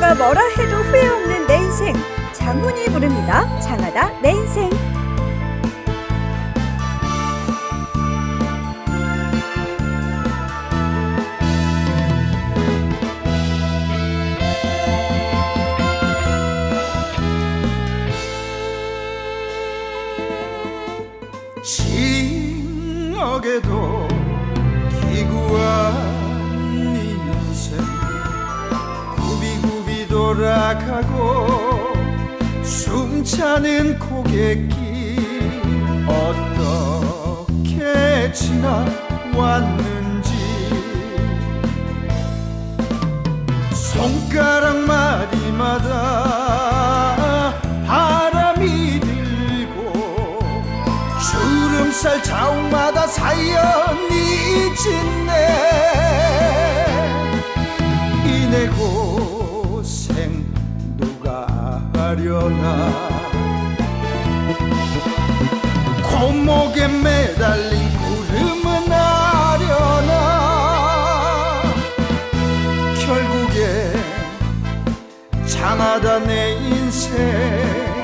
누가 뭐라 해도 후회 없는 내 인생 장훈이 부릅니다. 장하다 내 인생. 징역에도 기구한 돌아가고 숨차는 고갯길 어떻게 지나왔는지. 손가락 마디마다 바람이 들고 주름살 자욱마다 사연이 짓네 장하다 내 인생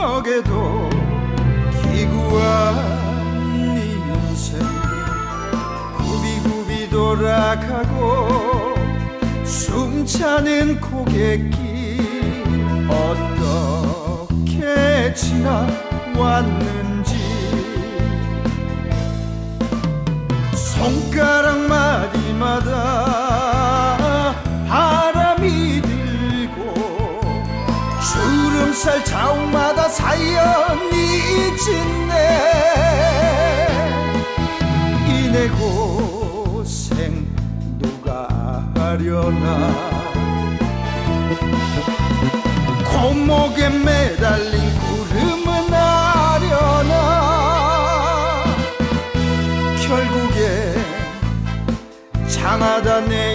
징역에도 기구한 인생 굽이굽이 돌아가고 숨차는 고갯길 어떻게 지나왔는지 짓네 이내 고생 누가 하려나? 고목에 매달린 구름은 아려나? 결국에 장하다 내